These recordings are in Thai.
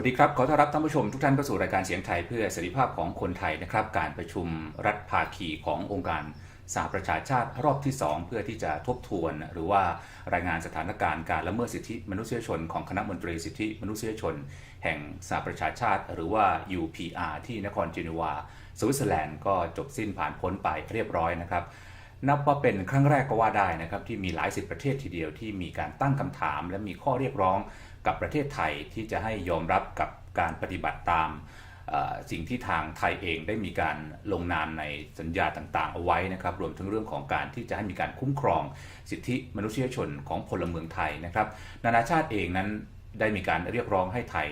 วัสดีครับ ขอต้อนรับท่านผู้ชมทุกท่านเข้าสู่รายการเสียงไทยเพื่อเสรีภาพของคนไทยนะครับ การประชุมรัฐภาคีขององค์การสหประชาชาติรอบที่ 2 เพื่อที่จะทบทวน หรือว่ารายงานสถานการณ์การละเมิดสิทธิมนุษยชนของคณะมนตรีสิทธิมนุษยชน แห่งสหประชาชาติ หรือว่า UPR ที่นครเจนีวาสวิตเซอร์แลนด์ก็จบสิ้นผ่านพ้นไปเรียบร้อยนะครับนับว่าเป็นครั้งแรกก็ว่าได้นะครับที่มีหลายสิบประเทศทีเดียวที่มีการตั้งคำถาม และมีข้อเรียกร้อง กับประเทศไทยที่จะให้ยอมรับกับการปฏิบัติตามสิ่งที่ทางไทยเองได้มีการลงนามในสัญญาต่างๆ เอาไว้นะครับ รวมถึงเรื่องของการที่จะให้มีการคุ้มครองสิทธิมนุษยชนของพลเมืองไทยนะครับ นานาชาติเองนั้นได้มีการเรียกร้องให้ไทย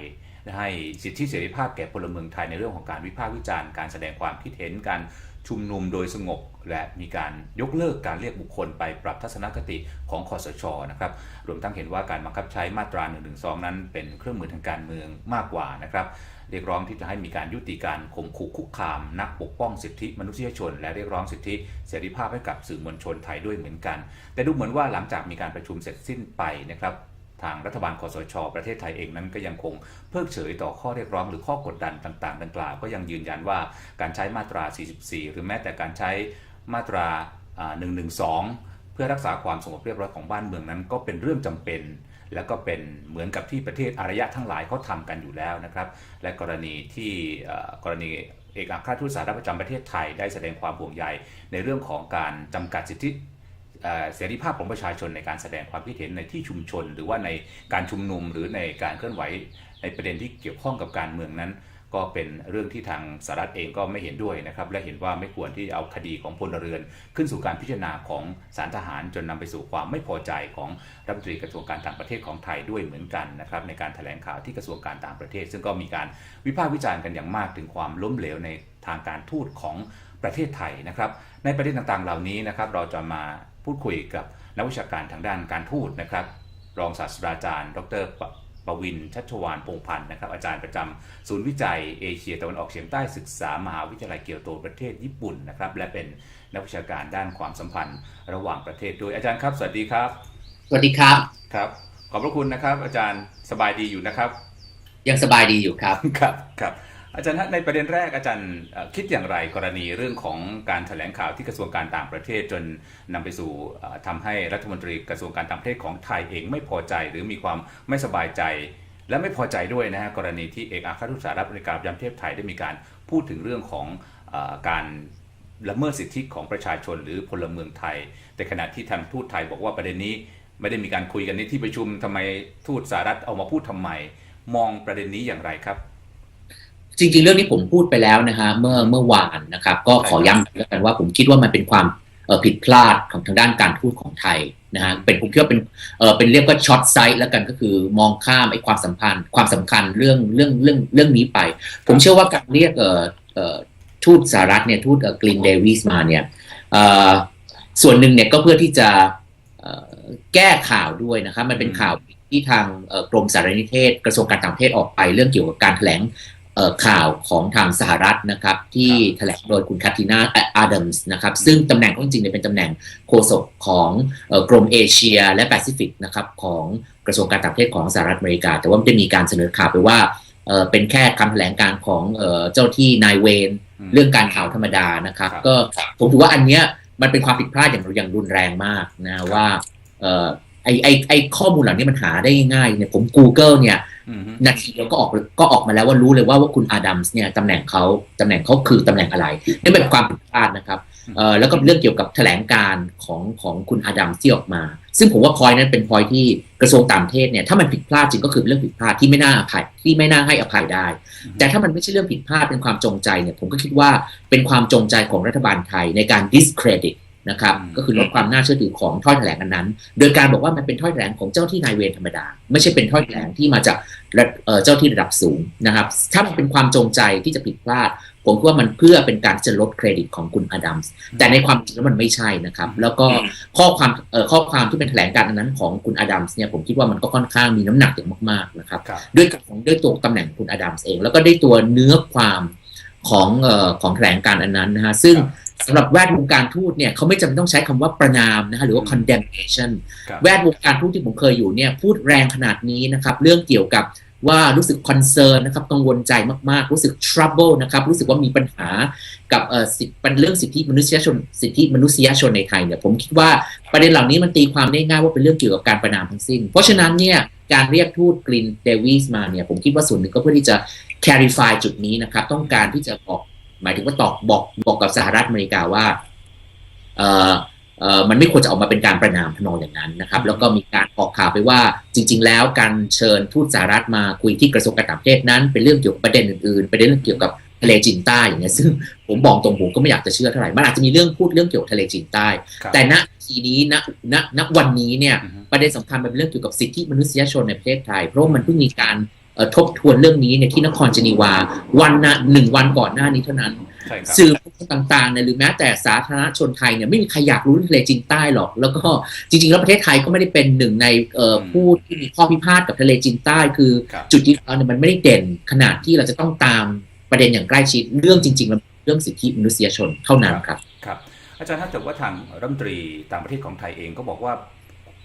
ให้สิทธิเสรีภาพแก่พลเมืองไทยในเรื่องของการวิพากษ์วิจารณ์การแสดงความคิดเห็นการ ชุมนุมโดยสงบ และมีการยกเลิกการเรียกบุคคลไปปรับทัศนคติของคอสชนะครับรวมทั้งเห็นว่าการบังคับใช้มาตรา1นึนั้น เป็นเครื่องมือทางการเมืองมากกว่านะครับเรียกร้องที่จะให้มีการยุติการข่มขู่คุกคาม นักปกป้องสิทธิมนุษยชน และเรียกร้องสิทธิเสรีภาพให้กับสื่อมวลชนไทยด้วยเหมือนกัน แต่ดูเหมือนว่าหลังจากมีการประชุมเสร็จสิ้นไปนะครับ ทางรัฐบาลคอสช ประเทศไทยเองนั้นก็ยังคงเพิกเฉยต่อข้อเรียกร้องหรือข้อกดดันต่าง ๆ ดังกล่าวก็ยังยืนยันว่าการใช้มาตรา 44 หรือแม้แต่การใช้มาตราอ่า112 เพื่อรักษาความสงบเรียบร้อยของบ้านเมืองนั้น ก็เป็นเรื่องจำเป็น แล้วก็เป็นเหมือนกับที่ประเทศอารยะทั้งหลายเขาทำกันอยู่แล้วนะครับ และกรณีที่กรณีเอกอัครราชทูตสหรัฐประจำประเทศไทยได้แสดงความห่วงใยในเรื่องของการจำกัดสิทธิ เสรีภาพของประชาชนในการแสดงความคิดเห็นในที่ชุมชน หรือว่าในการชุมนุมหรือในการเคลื่อนไหวในประเด็นที่เกี่ยวข้องกับการเมืองนั้น ก็เป็นเรื่องที่ทางสหรัฐเองก็ไม่เห็นด้วยนะครับ และเห็นว่าไม่ควรที่จะเอาคดีของพลเรือน ขึ้นสู่การพิจารณาของศาลทหารจนนำไปสู่ความไม่พอใจของรัฐมนตรีกระทรวงการต่างประเทศของไทยด้วยเหมือนกันนะครับในการแถลงข่าวที่กระทรวงการต่างประเทศ ซึ่งก็มีการวิพากษ์วิจารณ์กันอย่างมากถึงความล้มเหลวในทางการทูตของประเทศไทยนะครับ ในประเด็นต่างๆเหล่านี้นะครับเราจะมา พูดคุยกับนักวิชาการทางด้านการทูตนะครับ รองศาสตราจารย์ ดรปปวินชัชวานพงษ์พันธ์นะครับอาจารย์ประจำศูนย์วิจัยเอเชียตะวันออกเฉียงใต้ศึกษามหาวิทยาลัยเกียวโตประเทศญี่ปุ่นนะครับและเป็นนักวิชาการด้านความสัมพันธ์ระหว่างประเทศด้วยอาจารย์ครับ สวัสดีครับ สวัสดีครับครับ ขอบพระคุณนะครับ อาจารย์สบายดีอยู่นะครับ ยังสบายดีอยู่ครับครับครับ อาจารย์ฮะในประเด็นแรกอาจารย์คิดอย่างไรกรณีเรื่องของการแถลงข่าวที่กระทรวงการต่างประเทศจนนำไปสู่เอ่อทำให้รัฐมนตรีกระทรวงการต่างประเทศของไทยเองไม่พอใจหรือมีความไม่สบายใจ และไม่พอใจด้วยนะฮะกรณีที่เอกอัครทูตสหรัฐอเมริกาประจำประเทศไทยได้มีการพูดถึงเรื่องของอการละเมิดสิทธิของประชาชนหรือพลเมืองไทย แต่ขณะที่ทางทูตไทยบอกว่าประเด็นนี้ไม่ได้มีการคุยกันในที่ประชุมทำไมทูตสหรัฐเอามาพูดทำไม มองประเด็นนี้อย่างไรครับ จริง ๆ เรื่องนี้ผมพูดไปแล้วนะฮะเมื่อเมื่อวานนะครับ ก็ขอย้ำแล้วกันว่าผมคิดว่ามันเป็นความเอ่อผิดพลาดของทางด้านการทูตของไทยนะฮะเป็นผมคิดว่าเป็นเอ่อเป็นเรียกว่าช็อตไซต์แล้วกันก็คือมองข้ามไอ้ความสัมพันธ์ ความสำคัญเรื่องเรื่องเรื่องเรื่องนี้ไป ผมเชื่อว่าการเรียกเอ่อเอ่อทูตสหรัฐเนี่ยทูตกลินเดวิสมาเนี่ยเอ่อส่วนหนึ่งเนี่ยก็เพื่อที่จะเอ่อแก้ข่าวด้วยนะครับมันเป็นข่าวที่ทางเอ่อกรมสารนิเทศ กระทรวงการต่างประเทศออกไปเรื่องเกี่ยวกับการแถลงเอ่อ ข่าวของทางสหรัฐนะครับ ที่แถลงโดยคุณคาตินาอาดัมส์นะครับ ซึ่งตำแหน่งก็จริงๆเนี่ยเป็นตำแหน่งโฆษกของเอ่อกรมเอเชีย และแปซิฟิกนะครับของกระทรวงการต่างประเทศของสหรัฐอเมริกา แต่ว่ามันจะมีการเสนอข่าวไปว่าเอ่อเป็นแค่คำแถลงการของเอ่อเจ้าที่นายเวรอืมเรื่องการข่าวธรรมดานะครับครับ ก็ผมถือว่าอันเนี้ยมันเป็นความผิดพลาดอย่างอย่างรุนแรงมากนะว่าเอ่อ ไอไอไอข้อมูลเหล่านี้มันหาได้ง่ายๆเนี่ยผม Google เนี่ยอืมฮึนาทีเดียวก็ออกก็ออกมาแล้วว่ารู้เลยว่าว่าคุณอาดัมส์เนี่ยตำแหน่งเขาตำแหน่งเขาคือตำแหน่งอะไรนี่เป็นความผิดพลาดนะครับเอ่อแล้วก็เรื่องเกี่ยวกับแถลงการของของคุณอาดัมส์ที่ออกมา ซึ่งผมว่าพอยนั้นเป็นพอยที่กระทรวงต่างประเทศเนี่ยถ้ามันผิดพลาดจริงก็คือเป็นเรื่องผิดพลาดที่ไม่น่าอภัยที่ไม่น่าให้อภัยได้ แต่ถ้ามันไม่ใช่เรื่องผิดพลาดเป็นความจงใจเนี่ยผมก็คิดว่าเป็นความจงใจของรัฐบาลไทยในการ discredit นะครับอืมก็คือลดความน่าเชื่อถือของถ้อยแถลงอันนั้น โดยการบอกว่ามันเป็นถ้อยแถลงของเจ้าที่นายเวรธรรมดา ไม่ใช่เป็นถ้อยแถลงที่มาจากระเอ่อเจ้าที่ระดับสูงนะครับ ถ้ามันเป็นความจงใจที่จะผิดพลาด ผมคิดว่ามันเพื่อเป็นการจะลดเครดิตของคุณอดัมส์แต่ในความจริงแล้วมันไม่ใช่นะครับ แล้วก็ข้อความเอ่อข้อความที่เป็นแถลงการอันนั้นของคุณอดัมส์เนี่ยผมคิดว่ามันก็ค่อนข้างมีน้ำหนักอย่างมากๆนะครับครับด้วยของด้วยตัวตำแหน่งคุณอดัมส์เอง แล้วก็ได้ตัวเนื้อความของเอ่อของแถลงการอันนั้นนะฮะซึ่งครับ สำหรับแวดวงการทูตเนี่ยเขาไม่จำเป็นต้องใช้คำว่าประนามนะฮะหรือว่าอืม condemnation ครับแวดวงการทูตที่ผมเคยอยู่เนี่ยพูดแรงขนาดนี้นะครับ เรื่องเกี่ยวกับว่ารู้สึกคอนเซิร์นนะครับกังวลใจมาก ๆ รู้สึก trouble นะครับ รู้สึกว่ามีปัญหากับเอ่อสิทธิเป็นเรื่องสิทธิมนุษยชน สิทธิมนุษยชนในไทยเนี่ยผมคิดว่าประเด็นเหล่านี้มันตีความได้ง่ายว่าเป็นเรื่องเกี่ยวกับการประนามทั้งสิ้น เพราะฉะนั้นเนี่ยการเรียกทูตกรีนเดวิสมาเนี่ยผมคิดว่าส่วนหนึ่งก็เพื่อที่จะ clarify จุดนี้นะครับ ต้องการที่จะบอก หมายถึงว่าตอกบอกบอกกับสหรัฐอเมริกาว่าเอ่อเอ่อมันไม่ควรจะออกมาเป็นการประนามทนองอย่างนั้นนะครับ แล้วก็มีการออกข่าวไปว่าจริง ๆ แล้วการเชิญทูตสหรัฐมาคุยที่กระทรวงการต่างประเทศนั้น เป็นเรื่องเกี่ยวกับประเด็นอื่นๆประเด็นเรื่องเกี่ยวกับทะเลจีนใต้อย่างเงี้ยซึ่งผมบอกตรงผมก็ไม่อยากจะเชื่อเท่าไหร่มันอาจจะมีเรื่องพูดเรื่องเกี่ยวกับทะเลจีนใต้ครับแต่ณทีนี้ณณณวันนี้เนี่ยอือฮึประเด็นสำคัญมันเป็นเรื่องเกี่ยวกับสิทธิมนุษยชนในประเทศไทย เพราะว่ามันเพิ่งมีการเอ่อ ทบทวนเรื่องนี้เนี่ยที่นครเจนีวา วันนะหนึ่งวันก่อนหน้านี้เท่านั้นใช่ครับสื่อต่างๆเนี่ยหรือแม้แต่สาธารณชนไทยเนี่ยไม่มีใครอยากรู้เรื่องทะเลจีนใต้หรอก แล้วก็จริงๆ แล้วประเทศไทยก็ไม่ได้เป็นหนึ่งในเอ่อผู้ที่มีข้อพิพาทกับทะเลจีนใต้ คือครับจุดยืนเราเนี่ยมันไม่ได้เด่นขนาดที่เราจะต้องตามประเด็นอย่างใกล้ชิดเรื่องจริงๆแล้วเรื่องสิทธิมนุษยชนเท่านั้นครับครับอาจารย์ถ้าเกิดว่าทางรัฐมนตรีต่างประเทศของไทยเองก็บอกว่า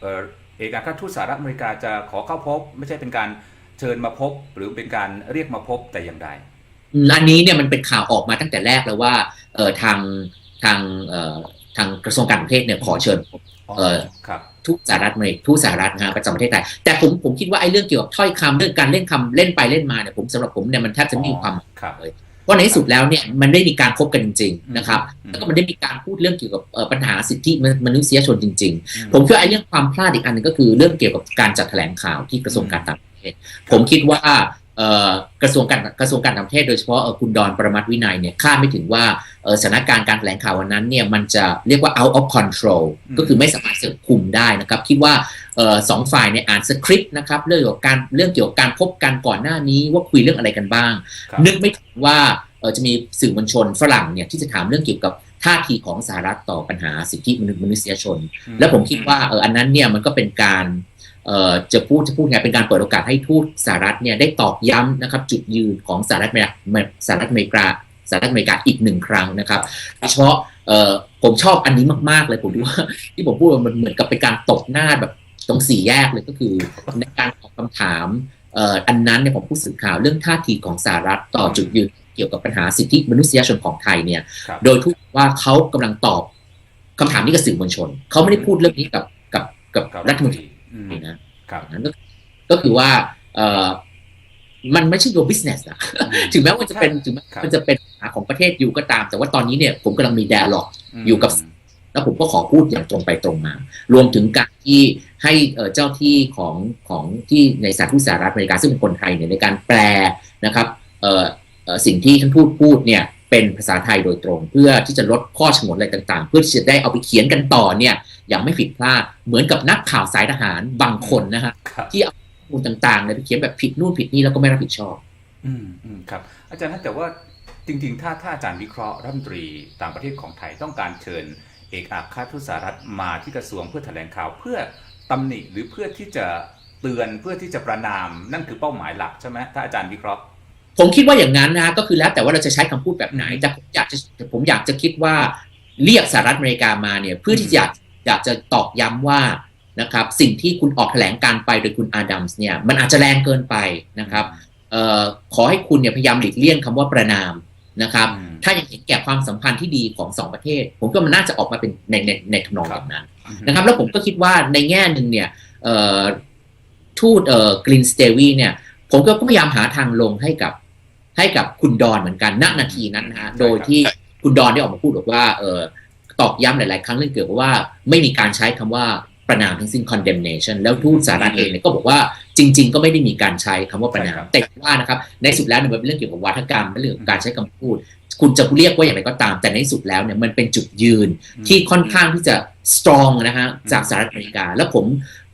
เอ่อเอกอัครราชทูตสหรัฐอเมริกาจะขอเข้าพบ ไม่ใช่เป็นการ เชิญมาพบหรือเป็นการเรียกมาพบแต่อย่างใดอืมอันนี้เนี่ยมันเป็นข่าวออกมาตั้งแต่แรกแล้วว่าเอ่อทางทางเอ่อทางกระทรวงการต่างประเทศเนี่ยขอเชิญเอ่อครับทูตสหรัฐอเมริกทูตสหรัฐนะฮะประจำประเทศไทยแต่ผมผมคิดว่าไอ้เรื่องเกี่ยวกับถ้อยคำเรื่องการเล่นคำเล่นไปเล่นมาเนี่ยผมสำหรับผมเนี่ยมันแทบจะไม่มีความครับเพราะในที่สุดแล้วเนี่ยมันได้มีการพบกันจริง ๆ นะครับอืมแล้วก็มันได้มีการพูดเรื่องเกี่ยวกับเอ่อปัญหาสิทธิมนุษยชนจริงอืๆผมคิดว่าไอ้เรื่องความพลาดอีกอันหนึงก็คือเรื่องเกี่ยวกับการจัดแถลงข่าวที่กระทรวงการต่างประเทศ ผมคิดว่าเอ่อกระทรวงการกระทรวงการต่างประเทศโดยเฉพาะเอ่อคุณดอนประมัติวินัยเนี่ยคาดไม่ถึงว่าเอ่อสถานการณ์การแถลงข่าววันนั้นเนี่ยมันจะเรียกว่า out of control อืมก็คือไม่สามารถจะคุมได้นะครับ คิดว่าเอ่อสองฝ่ายเนี่ยอ่านสคริปต์นะครับเรื่องเกี่ยวกับการเรื่องเกี่ยวกับการพบกันก่อนหน้านี้ว่าคุยเรื่องอะไรกันบ้างครับนึกไม่ถึงว่าเอ่อจะมีสื่อมวลชนฝรั่งเนี่ยที่จะถามเรื่องเกี่ยวกับท่าทีของสหรัฐต่อปัญหาสิทธิมนุษยชน แล้วผมคิดว่าเอออันนั้นเนี่ยมันก็เป็นการเอ่อ จะพูดจะพูดไงเป็นการเปิดโอกาสให้ทูตสหรัฐเนี่ยได้ตอกย้ำนะครับจุดยืนของสหรัฐอเมริกาสหรัฐอเมริกาสหรัฐอเมริกาอีกหนึ่งครั้งนะครับโดยเฉพาะเอ่อผมชอบอันนี้มากๆเลยผมดูว่าที่ผมพูดว่ามันเหมือนกับเป็นการตบหน้าแบบตรงสี่แยกเลยก็คือในการตอบคำถามเอ่ออันนั้นเนี่ยผมผู้สื่อข่าวเรื่องท่าทีของสหรัฐต่อจุดยืนเกี่ยวกับปัญหาสิทธิมนุษยชนของไทยเนี่ยครับโดยทุกว่าเขากำลังตอบคำถามนี้กับสื่อมวลชน เขาไม่ได้พูดเรื่องนี้กับกับกับครับรัฐมนตรีอืม นะครับนั้นก็ก็คือว่าเอ่อมันไม่ใช่ your business อะถึงแม้ว่าจะเป็นถึงแม้ครับมันจะเป็นปัญหาของประเทศอยู่ก็ตาม แต่ว่าตอนนี้เนี่ยผมกำลังมี dialog มอยู่กับ แล้วผมก็ขอพูดอย่างตรงไปตรงมา รวมถึงการที่ให้เอ่อเจ้าที่ของของที่ในสถานทูตสหรัฐอเมริกาซึ่งเป็นคนไทยเนี่ยในการแปลนะครับเอ่อเอ่อสิ่งที่ท่านพูดพูดเนี่ย เป็นภาษาไทยโดยตรง เพื่อที่จะลดข้อฉงนอะไรต่างๆ เพื่อที่จะได้เอาไปเขียนกันต่อเนี่ยอย่างไม่ผิดพลาดเหมือนกับนักข่าวสายทหารบางคนนะฮะครับที่เอาข้อมูลต่างๆเนี่ยไปเขียนแบบผิดนู่นผิดนี่แล้วก็ไม่รับผิดชอบ อืมอืมครับ อาจารย์ถ้าแต่ว่าจริง ๆ ถ้าถ้าอาจารย์วิเคราะห์รัฐมนตรีต่างประเทศของไทยต้องการเชิญ เอกอัครราชทูตสหรัฐมาที่กระทรวงเพื่อแถลงข่าวเพื่อตำหนิหรือเพื่อที่จะเตือนเพื่อที่จะประนามนั่นคือเป้าหมายหลักใช่ไหมถ้าอาจารย์วิเคราะห์ ผมคิดว่าอย่างนั้นนะก็คือแล้วแต่ว่าเราจะใช้คำพูดแบบไหน แต่ผมอยากจะผมอยากจะคิดว่าเรียกสหรัฐอเมริกามาเนี่ยเพื่อที่จะอยากอยากจะตอกย้ำว่านะครับสิ่งที่คุณออกแถลงการไปโดยคุณอาดัมส์เนี่ยมันอาจจะแรงเกินไปนะครับเอ่อขอให้คุณเนี่ยพยายามหลีกเลี่ยงคำว่าประนามนะครับอืมถ้ายังเห็นแก่ความสัมพันธ์ที่ดีของสองประเทศ ผมก็มันน่าจะออกมาเป็นในในในทำนองครับแบบนั้นนะครับ แล้วผมก็คิดว่าในแง่หนึ่งเนี่ยเอ่อทูตเอ่อกลินสเตวีเนี่ยผมก็พยายามหาทางลงให้กับ ให้กับคุณดอนเหมือนกันณนาทีนั้นนะฮะใช่ครับโดยที่คุณดอนได้ออกมาพูดบอกว่าเออตอกย้ำหลาย ๆ ครั้งเรื่องเกี่ยวกับว่าไม่มีการใช้คำว่าประนามทั้งสิ้น condemnation แล้วทูตสหรัฐเองเนี่ยก็บอกว่าจริง ๆ ก็ไม่ได้มีการใช้คำว่าประนามแต่ว่านะครับในสุดแล้วเนี่ยมันเป็นเรื่องเกี่ยวกับวัฒกรรมเป็นเรื่องของการใช้คำพูด คุณจะเรียกว่าอย่างไรก็ตาม แต่ในที่สุดแล้วเนี่ยมันเป็นจุดยืนที่ค่อนข้างที่จะ strong นะฮะจากสหรัฐอเมริกา แล้วผม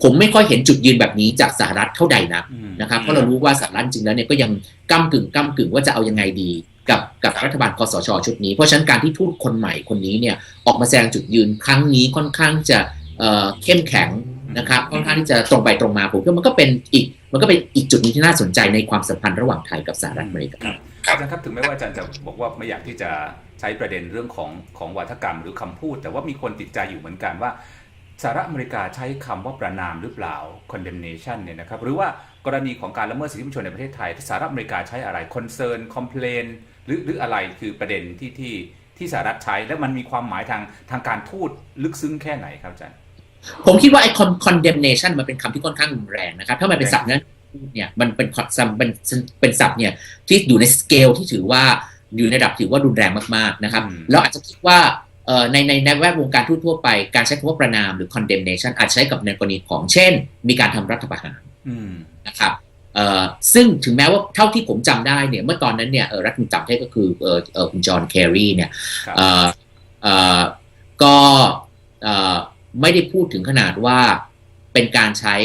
ผมไม่ค่อยเห็นจุดยืนแบบนี้จากสหรัฐเท่าใดนะอืมนะครับเพราะเรารู้ว่าสหรัฐจริงแล้วเนี่ยก็ยังก้ากึ่งก้ากึ่งว่าจะเอายังไงดีกับกับรัฐบาลคอสชชุดนี้ เพราะฉะนั้นการที่ทูตคนใหม่คนนี้เนี่ยออกมาแสดงจุดยืนครั้งนี้ค่อนข้างจะเอ่อเข้มแข็ง นะครับค่อนข้างที่จะตรงไปตรงมาผมคิดว่ามันก็เป็นอีกมันก็เป็นอีกจุดหนึงที่น่าสนใจในความสัมพันธ์ระหว่างไทยกับสหรัฐอเมริกาอาจารย์ครับถึงแม้ว่าอาจารย์จะบอกว่าไม่อยากที่จะใช้ประเด็นเรื่องของของวัฒกรรมหรือคำพูด แต่ว่ามีคนติดใจอยู่เหมือนกันว่าสหรัฐอเมริกาใช้คำว่าประนามหรือเปล่า condemnation เนี่ยนะครับหรือว่ากรณีของการละเมิดสิทธิมนุษยชนในประเทศไทยที่สหรัฐอเมริกาใช้อะไร concern complain หรือหรืออะไรคือประเด็นที่ที่ที่สหรัฐใช้แล้วมันมีความหมายทางทางการทูตลึกซึ้งแค่ไหนครับอาจารย์ ผมคิดว่าไอ้ con- condemnation มันเป็นคำที่ค่อนข้างรุนแรงนะครับ ถ้ามันเป็นศัพท์นั้นเนี่ยมันเป็น con- เป็นเป็นศัพท์เนี่ยที่อยู่ในสเกลที่ถือว่าอยู่ในระดับถือว่ารุนแรงมากๆนะครับอืมแล้วอาจจะคิดว่าเอ่อในในในแวดวงการทั่วๆไป การใช้คำว่าประนามหรือ condemnation อาจใช้กับในกรณีของเช่น มีการทำรัฐประหารอืมนะครับเอ่อซึ่งถึงแม้ว่าเท่าที่ผมจำได้เนี่ยเมื่อตอนนั้นเนี่ยเอ่อรัฐมนตรีต่างประเทศก็คือเอ่อเอ่อคุณจอห์นแครีเนี่ย ครับ เอ่อเอ่อก็เอ่อ ไม่ได้พูดถึงขนาดว่าเป็นการใช้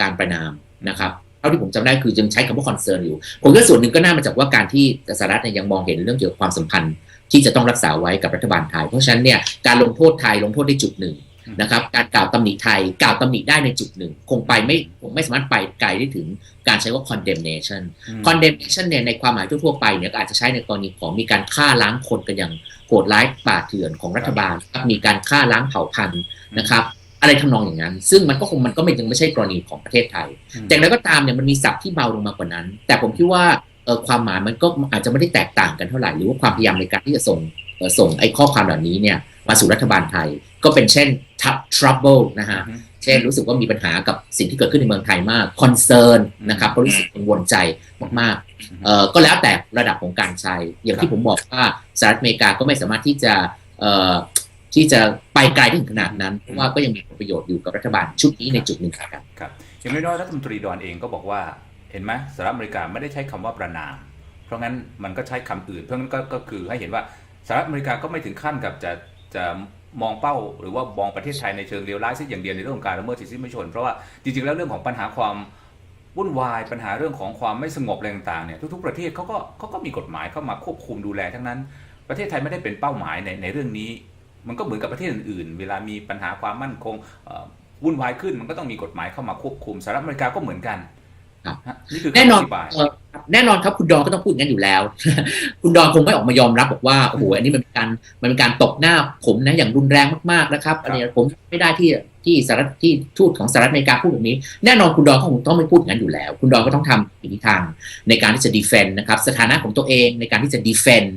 การประนามนะครับเท่าที่ผมจำได้คือยังใช้คำว่าคอนเซิร์นอยู่ ผมว่าส่วนหนึ่งก็น่ามาจากว่าการที่สหรัฐเนี่ยยังมองเห็นเรื่องเกี่ยวกับความสัมพันธ์ ที่จะต้องรักษาไว้กับรัฐบาลไทย เพราะฉะนั้นเนี่ยการลงโทษไทยลงโทษได้จุดหนึ่ง นะครับ การกล่าวตำหนิไทยกล่าวตำหนิได้ในจุดหนึ่ง คงไปไม่คงไม่สามารถไปไกลได้ถึงการใช้ว่า condemnation อืม condemnation เนี่ยในความหมายทั่วๆไปเนี่ยก็อาจจะใช้ในกรณีของมีการฆ่าล้างคนกันอย่างโหดร้ายป่าเถื่อนของรัฐบาลนะครับมีการฆ่าล้างเผ่าพันธุ์นะครับอะไรทำนองอย่างนั้น ซึ่งมันก็คงมันก็ไม่ยังไม่ใช่กรณีของประเทศไทยอืมแต่อย่างไรก็ตามเนี่ยมันมีศัพท์ที่เบาลงมากว่านั้น แต่ผมคิดว่าเอ่อความหมายมันก็อาจจะไม่ได้แตกต่างกันเท่าไหร่ หรือว่าความพยายามในการที่จะส่งเอ่อส่งไอ้ข้อความเหล่านี้เนี่ย มาสู่รัฐบาลไทย ก็เป็นเช่น tr- trouble นะฮะอืมเช่นรู้สึกว่ามีปัญหากับสิ่งที่เกิดขึ้นในเมืองไทยมาก concern นะครับก็รู้สึกกังวลใจมากๆเอ่อก็แล้วแต่ระดับของการใช้ อย่างที่ผมบอกว่าสหรัฐอเมริกาก็ไม่สามารถที่จะเอ่อที่จะไปไกลได้ถึงขนาดนั้น เพราะว่าก็ยังมีผลประโยชน์อยู่กับรัฐบาลชุดนี้ในจุดหนึ่งครับครับอย่างน้อยๆรัฐมนตรีดอนเองก็บอกว่าเห็นไหมสหรัฐอเมริกาไม่ได้ใช้คำว่าประนาม เพราะงั้นมันก็ใช้คำอื่น เพราะงั้นก็ก็คือให้เห็นว่าสหรัฐอเมริกาก็ไม่ถึงขั้นกับจะ จะมองเป้าหรือว่ามองประเทศไทยในเชิงเลวร้ายซะอย่างเดียวในเรื่องของการละเมิดสิทธิมนุษยชน เพราะว่าจริงๆแล้วเรื่องของปัญหาความวุ่นวายปัญหาเรื่องของความไม่สงบอะไรต่างๆเนี่ยทุกๆประเทศเขาก็เขาก็มีกฎหมายเข้ามาควบคุมดูแลทั้งนั้น ประเทศไทยไม่ได้เป็นเป้าหมายในในเรื่องนี้ มันก็เหมือนกับประเทศอื่นๆ เวลามีปัญหาความมั่นคงวุ่นวายขึ้นมันก็ต้องมีกฎหมายเข้ามาควบคุมสหรัฐอเมริกาก็เหมือนกัน ครับฮะนี่คือแน่นอนคำธิบายเอ่อแน่นอนครับคุณดอนก็ต้องพูดอย่างนั้นอยู่แล้ว คุณดอนคงไม่ออกมายอมรับบอกว่าโอ้โหอันนี้มันเป็นการมันเป็นการตบหน้าผมนะอย่างรุนแรงมากๆนะครับอันนี้ผมไม่ได้ที่ที่สหรัฐที่ทูตของสหรัฐอเมริกาพูดแบบนี้ แน่นอนคุณดอนก็คงต้องไม่พูดอย่างนั้นอยู่แล้ว คุณดอนก็ต้องทำวิธีทางในการที่จะ defend นะครับสถานะของตัวเองในการที่จะ defend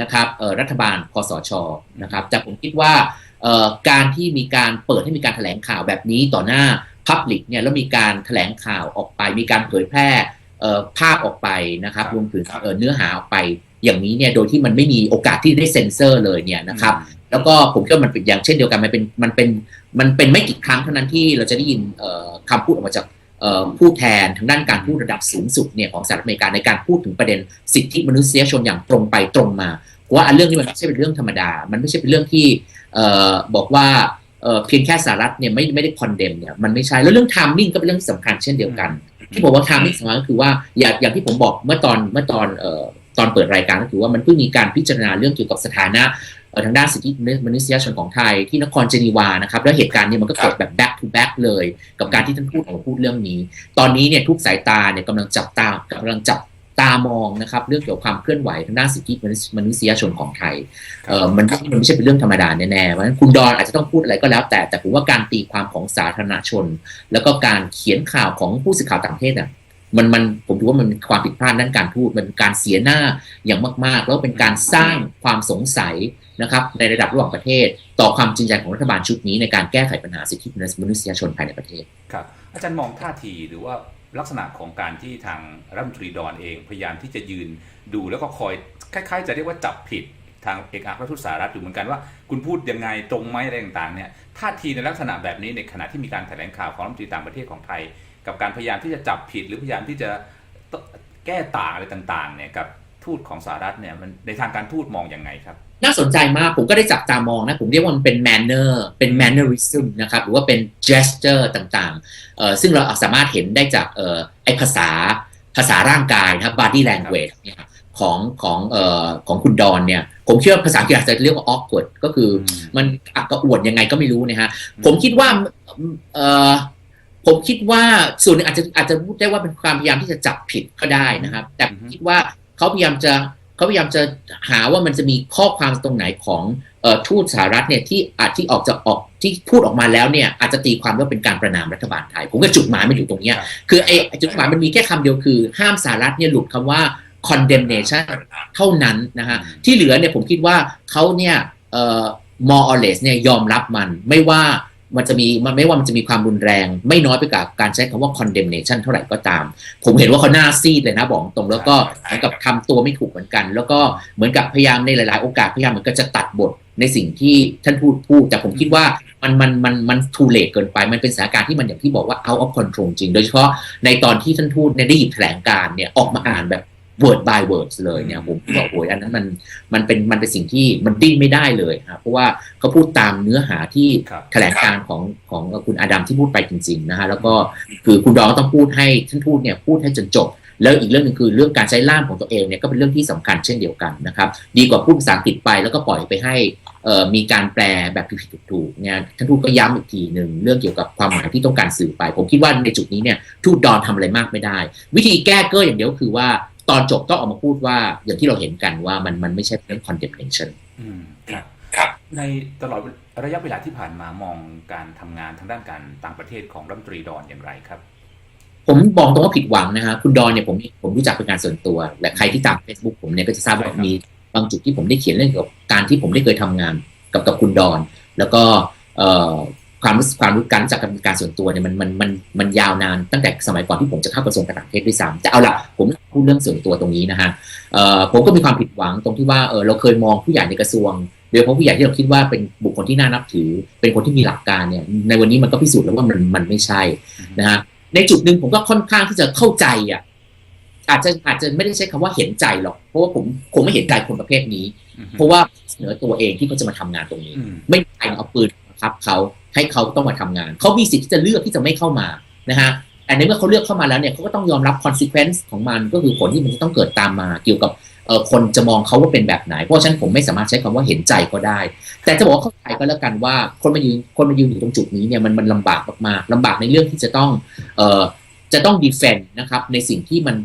นะครับเอ่อรัฐบาลคอสชนะครับแต่ผมคิดว่าเอ่อการที่มีการเปิดให้มีการแถลงข่าวแบบนี้ต่อหน้า Public เนี่ยแล้วมีการแถลงข่าวออกไป มีการเผยแพร่เอ่อภาพออกไปนะครับครับรวมถึงเอ่อเนื้อหาออกไป อย่างนี้เนี่ยโดยที่มันไม่มีโอกาสที่ได้เซ็นเซอร์เลยเนี่ยนะครับแล้วก็ผมคิดว่ามันเป็นอย่างเช่นเดียวกันมันเป็นมันเป็นมันเป็นไม่กี่ครั้งเท่านั้นที่เราจะได้ยินเอ่อคำพูดออกมาจากเอ่อผู้แทนทางด้านการพูดระดับสูงสุดเนี่ยของสหรัฐอเมริกาในการพูดถึงประเด็นสิทธิมนุษยชนอย่างตรงไปตรงมาเพราะว่าอันเรื่องนี้มันไม่ใช่เป็นเรื่องธรรมดา มันไม่ใช่เป็นเรื่องที่เอ่อบอกว่า เอ่อเพียงแค่สหรัฐเนี่ยไม่ไม่ได้คอนเดมเนี่ยมันไม่ใช่แล้วเรื่องไทมิ่งก็เป็นเรื่องที่สำคัญเช่นเดียวกัน ที่บอกว่าไทมิ่งสำคัญก็คือว่าอย่างอย่างที่ผมบอกเมื่อตอนเมื่อตอนเอ่อตอนเปิดรายการก็คือว่ามันเพิ่งมีการพิจารณาเรื่องเกี่ยวกับสถานะเอ่อทางด้านสิทธิมนุษยชนของไทยที่นครเจนีวานะครับแล้วเหตุการณ์เนี้มันก็เกิดแบบ back to back เลย กับการที่ท่านพูดออกมาพูดเรื่องนี้ ตอนนี้เนี่ยทุกสายตาเนี่ยกำลังจับตากำลังจับ ตามองนะครับเรื่องเกี่ยวกับความเคลื่อนไหวทางด้านสิทธิมนุษยชนของไทยเออมันมันไม่ใช่เป็นเรื่องธรรมดาแน่ๆเพราะฉะนั้นคุณดอนอาจจะต้องพูดอะไรก็แล้วแต่แต่ผมว่าการตีความของสาธารณชน แล้วก็การเขียนข่าวของผู้สื่อข่าวต่างประเทศอะมันมันผมถือว่ามันเป็นความผิดพลาดด้านการพูดมันเป็นการเสียหน้าอย่างมาก ๆ แล้วเป็นการสร้างความสงสัยนะครับในระดับระหว่างประเทศ ต่อความจริงใจของรัฐบาลชุดนี้ในการแก้ไขปัญหาสิทธิมนุษยชนภายในประเทศครับอาจารย์มองท่าทีหรือว่า ลักษณะของการที่ทางรัฐมนตรีดอนเองพยายามที่จะยืนดูแล้วก็คอยคล้ายๆ จะเรียกว่าจับผิดทางเอกอัครราชทูตสหรัฐอยู่เหมือนกันว่า คุณพูดยังไงตรงไหมอะไรต่างๆเนี่ยท่าทีในลักษณะแบบนี้ในขณะที่มีการแถลงข่าวของรัฐมนตรีต่างประเทศของไทย กับการพยายามที่จะจับผิด หรือพยายามที่จะแก้ต่างอะไรต่างๆเนี่ยกับทูตของสหรัฐเนี่ยมันในทางการทูตมองอยังไงครับ น่าสนใจมาก ผมก็ได้จับตามองนะ ผมเรียกว่ามันเป็น manner เป็น mannerism นะครับ หรือว่าเป็น gesture ต่างๆเอ่อซึ่งเราสามารถเห็นได้จากเอ่อไอภาษาภาษาร่างกายนะครับ body language เนี่ยของของเอ่อของคุณดอนเนี่ย ผมเชื่อภาษาอังกฤษอาจจะเรียกว่า awkward ก็คืออมมันอักกระอ่วนยังไงก็ไม่รู้นะฮะ ผมคิดว่าเอ่อผมคิดว่าส่วนหนึ่งอาจจะอาจจะพูดได้ว่าเป็นความพยายามที่จะจับผิดก็ได้นะครับ แต่ผมคิดว่าเขาพยายามจะ เขาพยายามจะหาว่ามันจะมีข้อความตรงไหนของเอ่อทูตสหรัฐเนี่ยที่อาจที่ออกจะออกที่พูดออกมาแล้วเนี่ยอาจจะตีความว่าเป็นการประนามรัฐบาลไทย ผมก็จุดหมายมันอยู่ตรงเนี้ยครับคือไอ้จุดหมายมันมีแค่คำเดียวคือ ห้ามสหรัฐเนี่ยหลุดคำว่า condemnation เท่านั้นนะฮะที่เหลือเนี่ยผมคิดว่าเขาเนี่ยเอ่อ more or less เนี่ยยอมรับมันไม่ว่า มันจะมีมันไม่ว่ามันจะมีความรุนแรง ไม่น้อยไปกว่าการใช้คำว่า condemnation เท่าไหร่ก็ตาม ผมเห็นว่าเขาหน้าซีดเลยนะบอกตรงแล้วก็เหมือนกับทำตัวไม่ถูกเหมือนกัน แล้วก็เหมือนกับพยายามในหลาย ๆ โอกาสพยายามเหมือนกับจะตัดบทในสิ่งที่ท่านพูดพูด แต่ผมคิดว่ามันมันมันมันทูเลตเกินไป มันเป็นสถานการณ์ที่มันอย่างที่บอกว่า out of control จริง โดยเฉพาะในตอนที่ท่านทูตเนี่ยได้หยิบแถลงการณ์เนี่ยออกมาอ่านแบบ word by words เลยเนี่ยผมบอกโอ้ยอันนั้นมันมันเป็นมันเป็นสิ่งที่มันดิ้นไม่ได้เลยครับเพราะว่าเขาพูดตามเนื้อหาที่ครับแถลงการณ์ของของคุณอาดัมที่พูดไปจริงๆนะฮะแล้วก็คือคุณดองก็ต้องพูดให้ท่านพูดเนี่ยพูดให้จนจบ แล้วอีกเรื่องหนึ่งคือเรื่องการใช้ล่ามของตัวเองเนี่ยก็เป็นเรื่องที่สำคัญเช่นเดียวกันนะครับดีกว่าพูดภาษาอังกฤษไปแล้วก็ปล่อยไปให้เอ่อมีการแปลแบบผิดๆถูกๆเนี่ยท่านทูตก็ย้ำอีกทีหนึ่งเรื่องเกี่ยวกับความหมายที่ต้องการสื่อไป ผมคิดว่าในจุดนี้เนี่ยทูตดอนทำอะไรมากไม่ได้ วิธีแก้เก็อย่างเดียวคือว่า ตอนจบต้องออกมาพูดว่าอย่างที่เราเห็นกันว่ามันมันไม่ใช่เรื่อง condemnation อืมครับครับในตลอดระยะเวลาที่ผ่านมามองการทำงานทางด้านการต่างประเทศของรัฐมนตรีดอนอย่างไรครับ ผมบอกตรงว่าผิดหวังนะฮะคุณดอนเนี่ยผมผมรู้จักเป็นการส่วนตัว และใครที่ตาม Facebook ผมเนี่ยก็จะทราบว่าใช่ครับมีบางจุดที่ผมได้เขียนเรื่องเกี่ยวกับการที่ผมได้เคยทำงานกับกับคุณดอน แล้วก็เอ่อ ความรู้ความรู้การรู้จักกันเป็นการส่วนตัวเนี่ยมันมันมันมันยาวนานตั้งแต่สมัยก่อนที่ผมจะเข้ากระทรวงการต่างประเทศด้วยซ้ำแต่เอาละผมพูดเรื่องส่วนตัวตรงนี้นะฮะเอ่อผมก็มีความผิดหวังตรงที่ว่าเออเราเคยมองผู้ใหญ่ในกระทรวงโดยเฉพาะผู้ใหญ่ที่เราคิดว่าเป็นบุคคลที่น่านับถือ เป็นคนที่มีหลักการเนี่ยในวันนี้มันก็พิสูจน์แล้วว่ามันมันไม่ใช่นะฮะในจุดหนึ่งผมก็ค่อนข้างที่จะเข้าใจอะอาจจะอาจจะไม่ได้ใช้คำว่าเห็นใจหรอก เพราะว่าผมคงไม่เห็นใจคนประเภทนี้อืมเพราะว่าเสนอตัวเองที่เขาจะมาทำงานตรงนี้อืมไม่มีใครเอาปืน บังคับเขาให้เขาต้องมาทำงาน เขามีสิทธิ์ที่จะเลือกที่จะไม่เข้ามานะฮะแต่ในเมื่อเขาเลือกเข้ามาแล้วเนี่ยเขาก็ต้องยอมรับ consequence ของมันก็คือผลที่มันจะต้องเกิดตามมา เกี่ยวกับเอ่อคนจะมองเขาว่าเป็นแบบไหน เพราะฉะนั้นผมไม่สามารถใช้คำว่าเห็นใจก็ได้ แต่จะบอกว่าเข้าใจก็แล้วกันว่า คนมายืนคนมายืนอยู่ตรงจุดนี้เนี่ยมันมันลำบากมากๆลำบากในเรื่องที่จะต้องเอ่อจะต้องดีเฟนต์นะครับในสิ่งที่มัน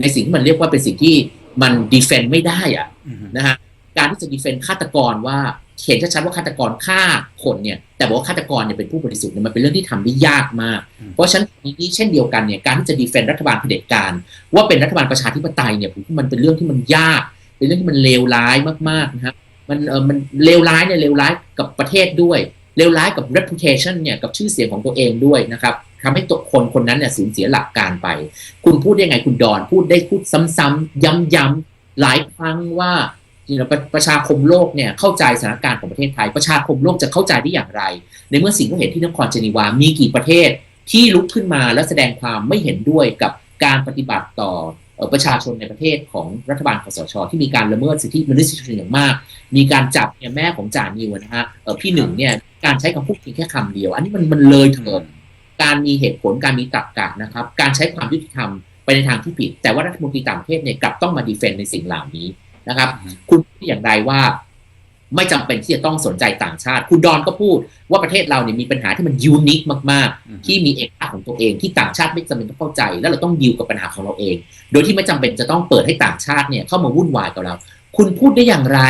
ในสิ่งที่มันเรียกว่าเป็นสิ่งที่มันดีเฟนต์ไม่ได้อะอืมนะฮะการที่จะดีเฟนต์ฆาตกรว่า เห็นชัดๆว่าฆาตกรฆ่าคนเนี่ย แต่บอกว่าฆาตกรเนี่ยเป็นผู้บริสุทธิ์เนี่ยมันเป็นเรื่องที่ทำได้ยากมาก เพราะฉะนั้นนี้เช่นเดียวกันเนี่ยการที่จะดีเฟนต์รัฐบาลเผด็จการ ว่าเป็นรัฐบาลประชาธิปไตยเนี่ยผมว่ามันเป็นเรื่องที่มันยาก เป็นเรื่องที่มันเลวร้ายมากๆนะครับมันเออมันเลวร้ายเนี่ยเลวร้ายกับประเทศด้วยเลวร้ายกับ reputation เนี่ยกับชื่อเสียงของตัวเองด้วยนะครับทำให้ตัวคนคนนั้นเนี่ยสูญเสียหลักการไป คุณพูดได้ไงคุณดอนพูดได้พูดซ้ำๆย้ำๆหลายครั้งว่าจ ริงๆประประชาคมโลกเนี่ยเข้าใจสถานการณ์ของประเทศไทย ประชาคมโลกจะเข้าใจได้อย่างไร ในเมื่อสิ่งที่เห็นที่นครเจนีวา มีกี่ประเทศที่ลุกขึ้นมาและแสดงความไม่เห็นด้วยกับการปฏิบัติต่อประชาชนในประเทศของรัฐบาลคสช ที่มีการละเมิดสิทธิมนุษยชนอย่างมาก มีการจับเนี่ยแม่ของจ่านิวนะฮะพี่หนึ่งเนี่ยการใช้คำพูดเพียงแค่คำเดียว อันนี้มันมันเลยเถิดการมีเหตุผลการมีตรรกะนะครับ การใช้ความยุติธรรมไปในทางที่ผิด แต่ว่ารัฐมนตรีต่างประเทศเนี่ยกลับต้องมาดีเฟนต์ในสิ่งเหล่านี้ นะครับอืมคุณพูดอย่างไรว่าไม่จำเป็นที่จะต้องสนใจต่างชาติ คุณดอนก็พูดว่าประเทศเราเนี่ยมีปัญหาที่มันยูนิคมากอืมๆที่มีเอกลักษณ์ของตัวเองที่ต่างชาติไม่จำเป็นต้องเข้าใจ แล้วเราต้องดีลกับปัญหาของเราเอง โดยที่ไม่จำเป็นจะต้องเปิดให้ต่างชาติเนี่ยเข้ามาวุ่นวายกับเรา คุณพูดได้อย่างไร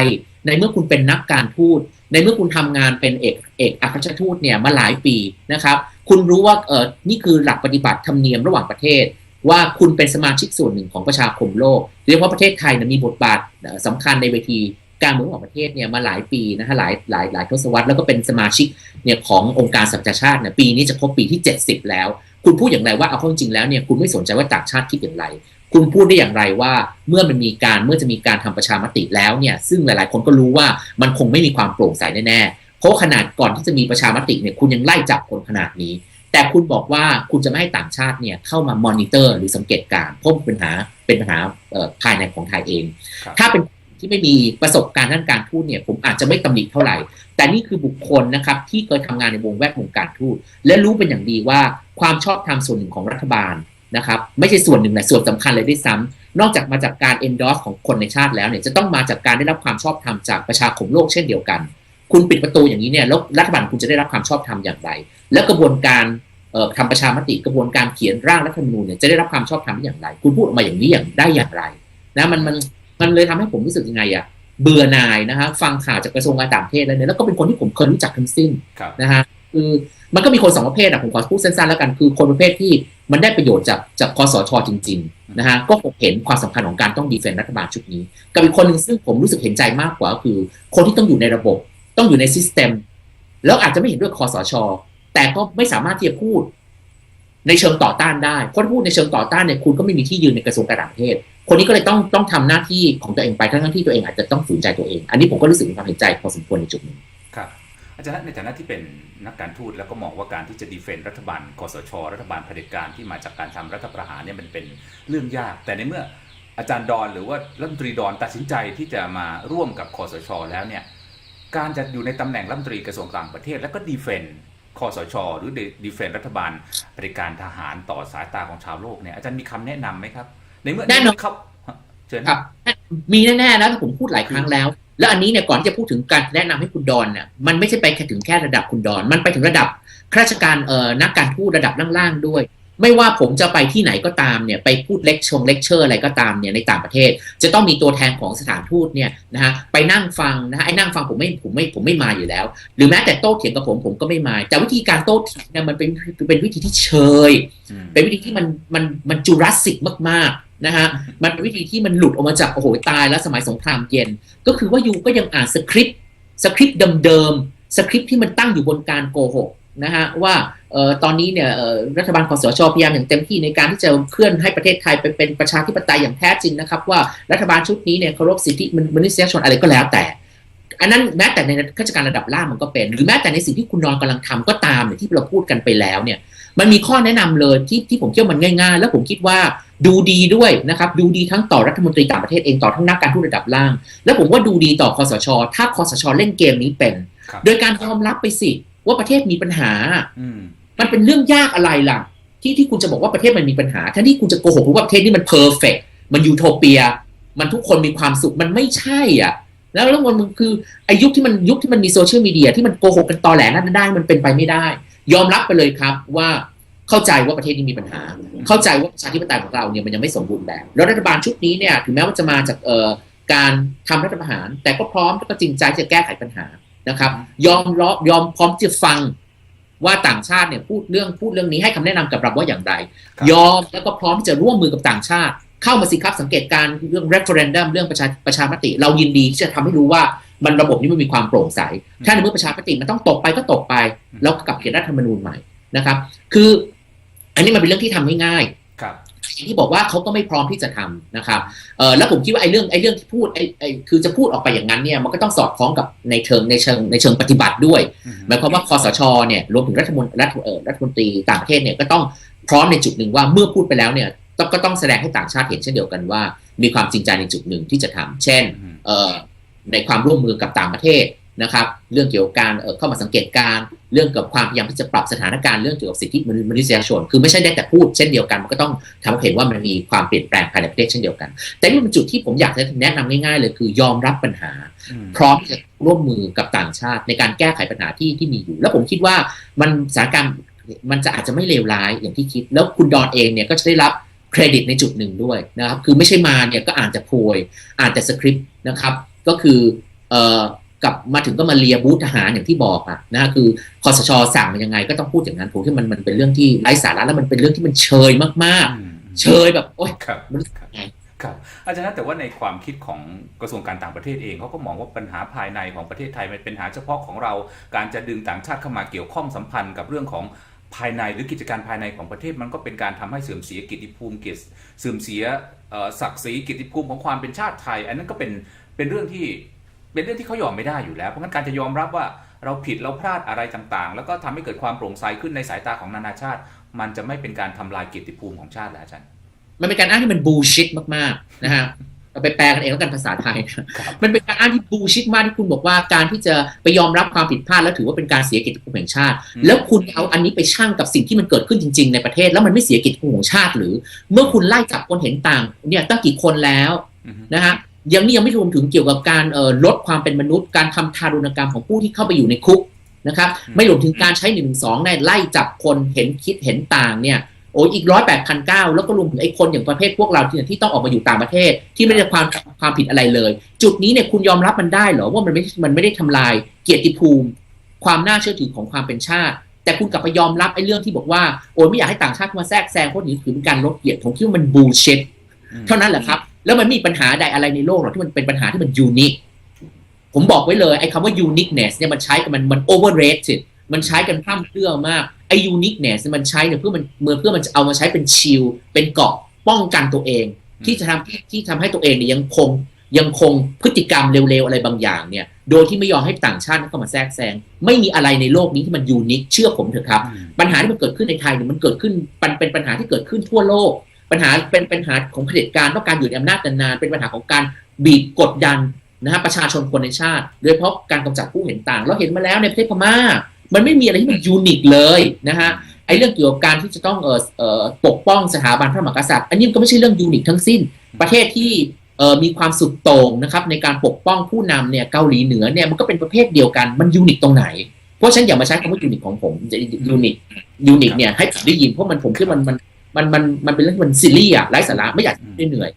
ในเมื่อคุณเป็นนักการทูตในเมื่อคุณทำงานเป็นเอกเอกอัครราชทูตเนี่ยมาหลายปีนะครับ คุณรู้ว่าเออนี่คือหลักปฏิบัติธรรมเนียมระหว่างประเทศ ว่าคุณเป็นสมาชิกส่วนหนึ่งของประชาคมโลกเรียกว่าประเทศไทยนะมีบทบาทเอ่อสำคัญในเวทีการเมืองระหว่างประเทศเนี่ยมาหลายปีนะฮะหลายหลายหลายทศวรรษแล้วก็เป็นสมาชิกเนี่ยขององค์การสหประชาชาติเนี่ยปีนี้จะครบปีที่ 70 แล้ว คุณพูดอย่างไรว่าเอาเข้าจริงๆแล้วเนี่ยคุณไม่สนใจว่าต่างชาติคิดอย่างไร คุณพูดได้อย่างไรว่าเมื่อมันมีการเมื่อจะมีการทำประชามติแล้วเนี่ยซึ่งหลาย ๆ คนก็รู้ว่ามันคงไม่มีความโปร่งใสแน่ๆเพราะขนาดก่อนที่จะมีประชามติเนี่ยคุณยังไล่จับคนขนาดนี้ แต่คุณบอกว่าคุณจะไม่ให้ต่างชาติเนี่ยเข้ามามอนิเตอร์หรือสังเกตการณ์เพราะมันเป็นปัญหาเป็นปัญหาเอ่อภายในของไทยเองครับถ้าเป็นที่ไม่มีประสบการณ์ด้านการทูตเนี่ยผมอาจจะไม่ตำหนิเท่าไหร่ แต่นี่คือบุคคลนะครับที่เคยทำงานในวงแวดวงการทูตและรู้เป็นอย่างดีว่าความชอบธรรมส่วนหนึ่งของรัฐบาลนะครับไม่ใช่ส่วนหนึ่งแหละส่วนสำคัญเลยด้วยซ้ำนอกจากมาจากการ endorse ของคนในชาติแล้วเนี่ยจะต้องมาจากการได้รับความชอบธรรมจากประชาคมโลกเช่นเดียวกัน คุณปิดประตูอย่างนี้เนี่ยแล้วรัฐบาลคุณจะได้รับความชอบธรรมอย่างไร และกระบวนการเอ่อทำประชามติกระบวนการเขียนร่างรัฐธรรมนูญเนี่ยจะได้รับความชอบธรรมได้อย่างไร คุณพูดออกมาอย่างนี้อย่างได้อย่างไรนะมันมันมันเลยทำให้ผมรู้สึกยังไงอะเบื่อหน่ายนะฮะฟังข่าวจากกระทรวงการต่างประเทศแล้วเนี่ยแล้วก็เป็นคนที่ผมเคยรู้จักทั้งสิ้นครับนะฮะคือมันก็มีคนสองประเภทอะผมขอพูดสั้นๆแล้วกันคือคนประเภทที่มันได้ประโยชน์จากจากคอสชจริงๆนะฮะก็คงเห็นความสำคัญของการต้องดีเฟนต์รัฐบาลชุดนี้ กับอีกคนหนึ่งซึ่งผมรู้สึกเห็นใจมากกว่าก็คือ คนที่ต้องอยู่ในระบบ ต้องอยู่ในซิสเต็มแล้วอาจจะไม่เห็นด้วยคอสช แต่ก็ไม่สามารถที่จะพูด ในเชิงต่อต้านได้คนพูดในเชิงต่อต้านเนี่ยคุณก็ไม่มีที่ยืนในกระทรวงการต่างประเทศ คนนี้ก็เลยต้องต้องทำหน้าที่ของตัวเองไปทั้งที่ตัวเองอาจจะต้องฝืนใจตัวเอง อันนี้ผมก็รู้สึกมีความเห็นใจพอสมควรในจุดนี้ครับอาจารย์ในฐานะที่เป็นนักการทูตแล้วก็มองว่าการที่จะดีเฟนต์รัฐบาลคอสช รัฐบาลเผด็จการที่มาจากการทำรัฐประหารเนี่ยมันเป็นเรื่องยาก แต่ในเมื่ออาจารย์ดอนหรือว่ารัฐมนตรีดอนตัดสินใจที่จะมาร่วมกับคอสช แล้วเนี่ย การจะอยู่ในตำแหน่งรัฐมนตรีกระทรวงต่างประเทศ แล้วก็ดีเฟนต์คอสช หรือดีเฟนต์รัฐบาลเผด็จการทหารต่อสายตาของชาวโลกเนี่ยอาจารย์มีคำแนะนำไหมครับ ในเมื่อแน่นอนครับเชิญครับ มีแน่ๆแล้วผมพูดหลายครั้งแล้ว แล้วอันนี้เนี่ยก่อนที่จะพูดถึงการแนะนำให้คุณดอนเนี่ยมันไม่ใช่ไปแค่ถึงแค่ระดับคุณดอน มันไปถึงระดับข้าราชการเอ่อนักการทูตระดับล่างๆด้วย ไม่ว่าผมจะไปที่ไหนก็ตามเนี่ยไปพูดเลคชงเลคเชอร์อะไรก็ตามเนี่ยในต่างประเทศ จะต้องมีตัวแทนของสถานทูตเนี่ยนะฮะไปนั่งฟังนะฮะไอ้นั่งฟังผมไม่ผมไม่ผมไม่มาอยู่แล้ว หรือแม้แต่โต้เถียงกับผมผมก็ไม่มา แต่วิธีการโต้เถียงเนี่ยมันเป็นเป็นวิธีที่เชยอืมเป็นวิธีที่มันมันมันจูราสสิกมากๆนะฮะมันเป็นวิธีที่มันหลุดออกมาจากโอ้โหตายแล้วสมัยสงครามเย็น ก็คือว่ายูก็ยังอ่านสคริปต์สคริปต์เดิมๆสคริปต์ที่มันตั้งอยู่บนการโกหก นะฮะว่าเอ่อตอนนี้เนี่ยเอ่อรัฐบาลคอสชพยายามอย่างเต็มที่ในการที่จะเคลื่อนให้ประเทศไทยไปเป็นประชาธิปไตยอย่างแท้จริงนะครับ ว่ารัฐบาลชุดนี้เนี่ยเคารพสิทธิมนุษยชนอะไรก็แล้วแต่ อันนั้นแม้แต่ในข้าราชการระดับล่างมันก็เป็น หรือแม้แต่ในสิ่งที่คุณนอนกำลังทำก็ตามเนี่ยที่เราพูดกันไปแล้วเนี่ยมันมีข้อแนะนำเลยที่ที่ผมคิดว่ามันง่าย ๆ แล้วผมคิดว่าดูดีด้วยนะครับดูดีทั้งต่อรัฐมนตรีต่างประเทศเองต่อทั้งนักการทูตระดับล่าง แล้วผมว่าดูดีต่อคอสช ถ้าคอสช เล่นเกมนี้เป็นครับโดยการยอมรับไปสิ ว่าประเทศมีปัญหา อืมมันเป็นเรื่องยากอะไรล่ะ ที่ที่คุณจะบอกว่าประเทศมันมีปัญหาแทนที่คุณจะโกหกว่าประเทศนี้มันเพอร์เฟกมันยูโทเปีย มันทุกคนมีความสุขมันไม่ใช่อะ แล้วแล้วมันคือไอายุคที่มันยุคที่มันมีโซเชียลมีเดียที่มันโกหกกันตอแหลนั่นได้มันเป็นไปไม่ได้ ยอมรับไปเลยครับว่าเข้าใจว่าประเทศนี้มีปัญหา เข้าใจว่าประชาธิปไตยของเราเนี่ยมันยังไม่สมบูรณ์แบบแล้วรัฐบาลชุดนี้เนี่ยถึงแม้ว่าจะมาจากเอ่อการทำรัฐประหาร แต่ก็พร้อมแล้วก็จริงใจจะแก้ไขปัญหา นะครับ ยอมรอยอมพร้อมที่จะฟังว่าต่างชาติเนี่ยพูดเรื่องพูดเรื่องนี้ให้คำแนะนำกับเราว่าอย่างไรครับยอมแล้วก็พร้อมที่จะร่วมมือกับต่างชาติ เข้ามาสิครับสังเกตการณ์เรื่อง referendum เรื่องประชาประชามติ เรายินดีที่จะทำให้รู้ว่ามันระบบนี้มันมีความโปร่งใส ถ้าในเมื่อประชามติมันต้องตกไปก็ตกไป แล้วก็กลับเขียนรัฐธรรมนูญใหม่นะครับ คืออันนี้มันเป็นเรื่องที่ทำง่ายๆครับ อย่างที่บอกว่าเขาก็ไม่พร้อมที่จะทำนะครับเออแล้วผมคิดว่าไอ้เรื่องไอ้เรื่องที่พูดไอ้ไอ้คือจะพูดออกไปอย่างนั้นเนี่ยมันก็ต้องสอดคล้องกับในเชิงในเชิงในเชิงปฏิบัติด้วยอืมหมายความว่าคอสชเนี่ยรวมถึงรัฐมนตรีรัฐเอ่อรัฐมนตรีต่างประเทศเนี่ยก็ต้องพร้อมในจุดหนึ่งว่าเมื่อพูดไปแล้วเนี่ยต้องก็ต้องแสดงให้ต่างชาติเห็นเช่นเดียวกันว่า มีความจริงใจในจุดหนึ่งที่จะทำเช่นอืมเอ่อในความร่วมมือกับต่างประเทศ นะครับ เรื่องเกี่ยวกับการเอ่อเข้ามาสังเกตการณ์เรื่องกับความพยายามที่จะปรับสถานการณ์เรื่องเกี่ยวกับสิทธิมนุษยชน คือไม่ใช่ได้แต่พูดเช่นเดียวกัน มันก็ต้องทำให้เห็นว่ามันมีความเปลี่ยนแปลงภายในประเทศเช่นเดียวกัน แต่นี่มันเป็นจุดที่ผมอยากจะแนะนำง่ายๆเลยคือยอมรับปัญหาอืมพร้อมที่จะร่วมมือกับต่างชาติ ในการแก้ไขปัญหาที่ที่มีอยู่ แล้วผมคิดว่ามันสถานการณ์มันจะอาจจะไม่เลวร้ายอย่างที่คิด แล้วคุณดอนเองเนี่ยก็จะได้รับเครดิตในจุดหนึ่งด้วยนะครับ คือไม่ใช่มาเนี่ยก็อ่านแต่โพย อ่านแต่สคริปต์นะครับ ก็คือเอ่อ กลับมาถึงก็มาเลียบูธทหารอย่างที่บอกอะนะคือคอสชสั่งมันยังไงก็ต้องพูดอย่างนั้นผมคิดว่ามันมันเป็นเรื่องที่ไร้สาระแล้วมันเป็นเรื่องที่มันเชยมากอืมๆเชยแบบโอ๊ยครับมันครับไงครับอาจารย์นะแต่ว่าในความคิดของกระทรวงการต่างประเทศเองเขาก็มองว่าปัญหาภายในของประเทศไทยมันเป็นปัญหาเฉพาะของเรา การจะดึงต่างชาติเข้ามาเกี่ยวข้องสัมพันธ์กับเรื่องของภายในหรือกิจการภายในของประเทศมันก็เป็นการทำให้เสื่อมเสียกิตติภูมิเกียรติเสื่อมเสียเอ่อศักดิ์ศรีกิตติภูมิของความเป็นชาติไทย อันนั้นก็เป็นเป็นเรื่องที่ เป็นเรื่องที่เขายอมไม่ได้อยู่แล้วเพราะงั้นการจะยอมรับว่าเราผิดเราพลาดอะไรต่างๆ แล้วก็ทำให้เกิดความโปร่งใสขึ้นในสายตาของนานาชาติ มันจะไม่เป็นการทำลายกิตติภูมิของชาติแล้วอาจารย์มันเป็นการอ้างที่มันบูชิดมากๆนะฮะเราไปแปลกันเองแล้วกันภาษาไทยนะมันเป็นการอ้างที่บูชิดมากที่คุณบอกว่าการที่จะไปยอมรับความผิดพลาดแล้วถือว่าเป็นการเสียเกียรติภูมิแห่งชาติอืมแล้วคุณเอาอันนี้ไปชั่งกับสิ่งที่มันเกิดขึ้นจริง ๆ ในประเทศ แล้วมันไม่เสียเกียรติภูมิของชาติหรือ เมื่อคุณไล่จับคนเห็นต่างเนี่ยตั้งกี่คนแล้วอือฮึนะฮะ ยังนี่ยังไม่รวมถึงเกี่ยวกับการเอ่อลดความเป็นมนุษย์ การทำทารุณกรรมของผู้ที่เข้าไปอยู่ในคุกนะครับ ไม่รวมถึงการใช้หนึ่งสองในไล่จับคนเห็นคิดเห็นต่างเนี่ยโอ้ยอีกร้อยแปดพันเก้าแล้วก็รวมถึงไอ้คนอย่างประเภทพวกเราที่ที่ต้องออกมาอยู่ต่างประเทศ ที่ไม่ได้ความความผิดอะไรเลย จุดนี้เนี่ยคุณยอมรับมันได้เหรอว่ามันไม่มันไม่ได้ทำลายเกียรติภูมิ ความน่าเชื่อถือของความเป็นชาติ แต่คุณกลับไปยอมรับไอ้เรื่องที่บอกว่าโอ้ยไม่อยากให้ต่างชาติมาแทรกแซงเพราะนี้ถือเป็นการลดเกียรติผมคิดว่ามันบูเชตเท่านั้นแหละครับ แล้วมันไม่มีปัญหาใดอะไรในโลกหรอกที่มันเป็นปัญหาที่มันยูนิคผมบอกไว้เลยไอ้คำว่า uniqueness เนี่ยมันใช้กันมันมัน overrated มันใช้กันพร่ำเพรื่อมากไอ้ uniqueness เนี่ยมันใช้เนี่ยเพื่อมันเมื่อเพื่อมันจะเอามาใช้เป็นชิลเป็นเกราะป้องกันตัวเอง ที่จะทำที่ที่ทำให้ตัวเองเนี่ยยังคงยังคงพฤติกรรมเร็วๆอะไรบางอย่างเนี่ย โดยที่ไม่ยอมให้ต่างชาติเข้ามาแทรกแซงไม่มีอะไรในโลกนี้ที่มันยูนิคเชื่อผมเถอะครับ ปัญหาที่มันเกิดขึ้นในไทยเนี่ยมันเกิดขึ้นมันเป็นปัญหาที่เกิดขึ้นทั่วโลก ปัญหาเป็นปัญหาของเผด็จการต้องการอยู่ในอำนาจนานๆเป็นปัญหาของการบีบกดดันนะฮะประชาชนคนในชาติ โดยเฉพาะการกำจัดผู้เห็นต่าง เราเห็นมาแล้วในประเทศพม่า มันไม่มีอะไรที่มันยูนิคเลยนะฮะไอ้เรื่องเกี่ยวกับการที่จะต้องเอ่อเอ่อปกป้องสถาบันพระมหากษัตริย์ อันนี้มันก็ไม่ใช่เรื่องยูนิคทั้งสิ้น ประเทศที่เอ่อมีความสุดโต่งนะครับในการปกป้องผู้นำเนี่ยเกาหลีเหนือเนี่ยมันก็เป็นประเภทเดียวกันมันยูนิคตรงไหนเพราะฉะนันอย่ามาใช้คำว่ายูนิคของผมยูนิคยูนิคเนี่ยให้ผมได้ยินเพราะมันผมคิดว่ามันมัน มันมันมันเป็นเรื่องมันซีรีส์อะไร้สาระไม่อยากได้เหนื่อย